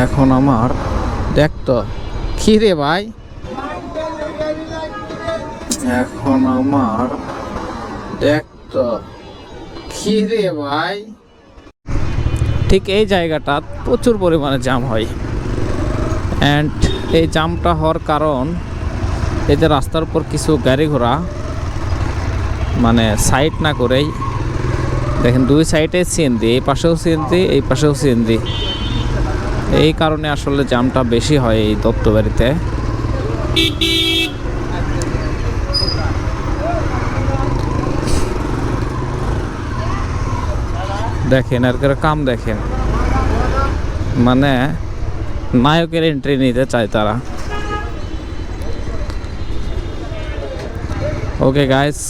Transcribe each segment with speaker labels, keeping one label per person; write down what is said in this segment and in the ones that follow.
Speaker 1: এখন আমার দেখতো কি রে ভাই? এখন আমার দেখতো কি রে ভাই? ঠিক এই জায়গাটা প্রচুর পরিমাণে জাম হয়। অ্যান্ড এই জামটা হওয়ার কারণ, এই যে রাস্তার উপর কিছু গাড়ি ঘোড়া মানে সাইড না করেই, দেখেন দুই সাইডে সিএনজি এই পাশেও সিএনজি এই পাশেও সিএনজি এই কারণে আসলে জামটা বেশি হয় এই দত্তবাড়িতে। দেখেন, আর কাম দেখেন। মানে নায়কের এন্ট্রি নিতে চায় তারা। Okay guys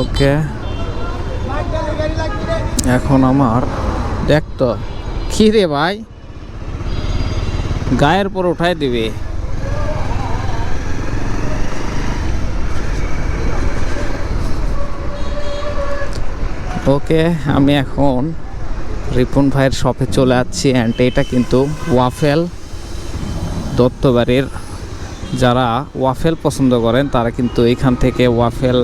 Speaker 1: okay. এখন আমার দেখতো কি রে ভাই। গায়ের পর উঠাই দিবে। ওকে, আমি এখন রিপুন ভাইয়ের শপে চলে যাচ্ছি অ্যান্ড এটা কিন্তু ওয়াফেল দত্তবাড়ির। যারা ওয়াফেল পছন্দ করেন, তারা কিন্তু এখান থেকে ওয়াফেল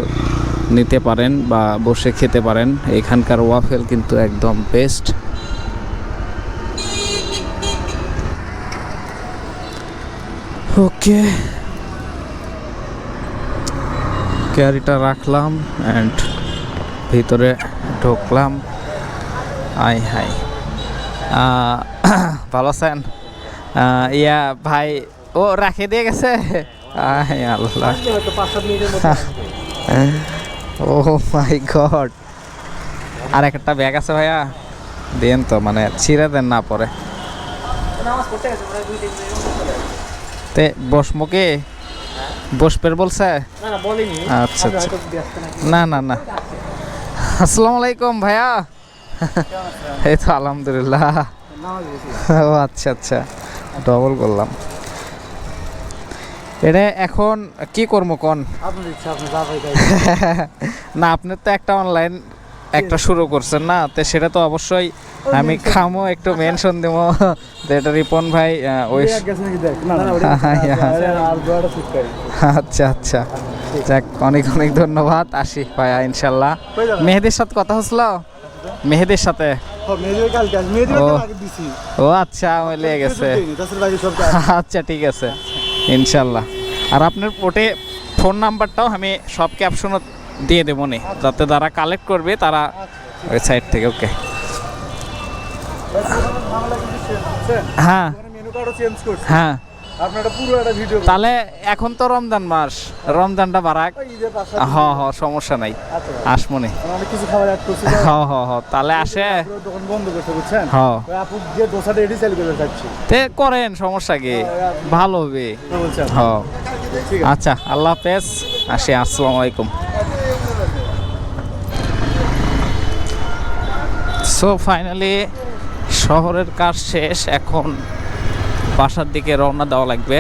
Speaker 1: নিতে পারেন বা বসে খেতে পারেন। এখানকার ওয়াফেল কিন্তু একদম বেস্ট ওকে ক্যারিটা রাখলাম অ্যান্ড ভিতরে ঢুকলাম। আই হাই ভালো আছেন? ইয়া ভাই ও রাখে দিয়ে গেছে? আল্লাহ। ও মাই গড আর একটা ব্যাগ আছে ভাইয়া। দেন তো মানে ছিঁড়ে দেন না পরে। তে বসমুকে বসপের বলছে?
Speaker 2: না না বলিনি।
Speaker 1: আচ্ছা আচ্ছা। না না না। আসসালামু আলাইকুম ভাইয়া। এই তো আলহামদুলিল্লাহ। ও আচ্ছা আচ্ছা। ডবল করলাম। এটা এখন কি করব কোন?
Speaker 2: ভাই
Speaker 1: না আপনি তো একটা অনলাইন একটা শুরু করছেন না তো সেটা তো অবশ্যই আমি খামো একটু মেনশন দেবো। যে এটা রিপন ভাই ওই
Speaker 2: করি।
Speaker 1: আচ্ছা আচ্ছা। যাক অনেক অনেক ধন্যবাদ আসি ভাইয়া ইনশাল্লাহ। মেহেদির সাথে কথা হচ্ছিল? মেহেদির সাথে?
Speaker 2: ও
Speaker 1: আচ্ছা লেগে গেছে। আচ্ছা ঠিক আছে। ইনশাল্লাহ আর আপনার পোর্টে ফোন নাম্বারটাও আমি সব ক্যাপশনও দিয়ে দেবো নে যাতে তারা কালেক্ট করবে তারা ওয়েবসাইট থেকে ওকে হ্যাঁ। হ্যাঁ।
Speaker 2: আপনার একটা পুরো একটা ভিডিও
Speaker 1: তাহলে এখন তো রমজান মাস। রমজানটা বারাক হ হ সমস্যা নাই।
Speaker 2: আচ্ছা
Speaker 1: আসমনে।
Speaker 2: অনেক কিছু খাবার অ্যাড করছি
Speaker 1: হ হ হ তাহলে আসে।
Speaker 2: দোকান বন্ধ করতে বুঝছেন?
Speaker 1: হ
Speaker 2: আপু যে দোসাটা এটি সেল করে যাচ্ছি
Speaker 1: তে করেন সমস্যা কি? ভালো হবে। হ আচ্ছা আল্লাহ হাফেজ। আসি আসসালামু আলাইকুম। সো ফাইনালি শহরের কাজ শেষ। এখন বাসার দিকে রওনা দেওয়া লাগবে।